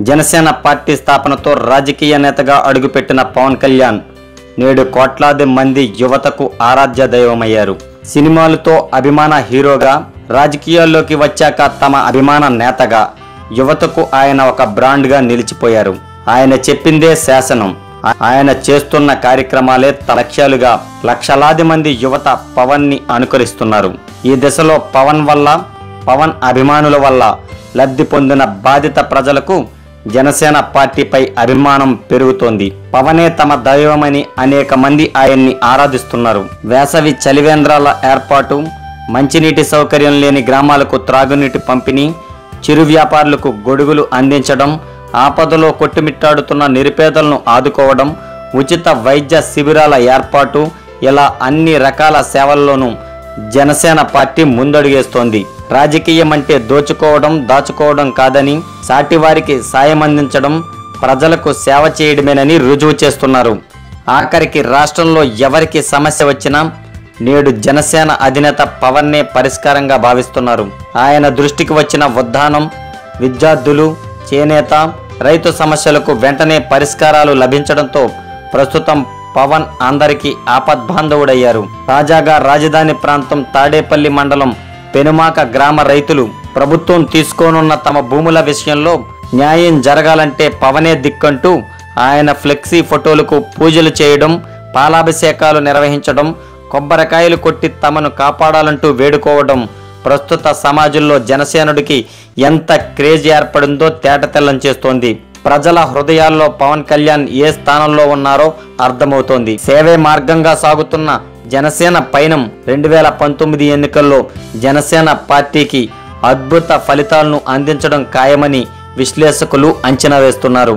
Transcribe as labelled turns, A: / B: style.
A: Janasena party స్థాపనతో రాజకీయ నేతగా అడుగుపెట్టిన పవన్ కళ్యాణ్ నేడు కోట్లాది మంది యువతకు ఆరాధ్య దైవమయ్యారు. సినిమాలతో అభిమాన హీరోగా రాజకీయాల్లోకి వచ్చాక తమ అభిమాన నేతగా యువతకు ఆయన ఒక బ్రాండ్గా నిలిచిపోయారు. ఆయన చెప్పిందే శాసనం. ఆయన చేస్తున్న కార్యక్రమాలే లక్ష్యాలుగా లక్షలాది మంది యువత పవన్ని అనుకరిస్తున్నారు. ఈ దశలో పవన్ వల్ల పవన్ అభిమానుల వల్ల లబ్ధి పొందిన బాధిత ప్రజలకు జనసేన పార్టీపై అభిమానం పెరుగుతోంది. పవనే తమ దైవమని అనేక మంది ఆయన్ని ఆరాధిస్తున్నారు. వేసవి చలివేంద్రాల ఏర్పాటు మంచినీటి సౌకర్యం లేని గ్రామాలకు త్రాగునీటి పంపిణీ చిరు వ్యాపారులకు గొడుగులు అందించడం ఆపదలో కొట్టుమిట్టాడుతున్న నిరుపేదలను ఆదుకోవడం ఉచిత వైద్య శిబిరాల ఏర్పాటు ఇలా అన్ని రకాల సేవల్లోనూ జనసేన పార్టీ ముందడుగేస్తోంది. రాజకీయం అంటే దోచుకోవడం దాచుకోవడం కాదని సాటివారికి సాయం అందించడం ప్రజలకు సేవ చేయడమేనని రుజువు చేస్తున్నారు. ఆఖరికి రాష్ట్రంలో ఎవరికి సమస్య వచ్చినా నేడు జనసేన అధినేత పవన్నే పరిష్కారంగా భావిస్తున్నారు. ఆయన దృష్టికి వచ్చిన ఉద్దానం విద్యార్థులు చేనేత రైతు సమస్యలకు వెంటనే పరిష్కారాలు లభించడంతో ప్రస్తుతం పవన్ అందరికీ ఆపద్బాంధవుడయ్యారు. తాజాగా రాజధాని ప్రాంతం తాడేపల్లి మండలం పెనుమాక గ్రామ రైతులు ప్రభుత్వం తీసుకోనున్న తమ భూముల విషయంలో న్యాయం జరగాలంటే పవనే దిక్కంటూ ఆయన ఫ్లెక్సీ ఫోటోలకు పూజలు చేయడం పాలాభిషేకాలు నిర్వహించడం కొబ్బరికాయలు కొట్టి తమను కాపాడాలంటూ వేడుకోవడం ప్రస్తుత సమాజంలో జనసేనుడికి ఎంత క్రేజ్ ఏర్పడిందో తేటతెల్లం చేస్తోంది. ప్రజల హృదయాల్లో పవన్ కళ్యాణ్ ఏ స్థానంలో ఉన్నారో అర్థమవుతోంది. సేవే మార్గంగా సాగుతున్న జనసేన పయనం రెండు వేల పంతొమ్మిది ఎన్నికల్లో జనసేన పార్టీకి అద్భుత ఫలితాలను అందించడం ఖాయమని విశ్లేషకులు అంచనా వేస్తున్నారు.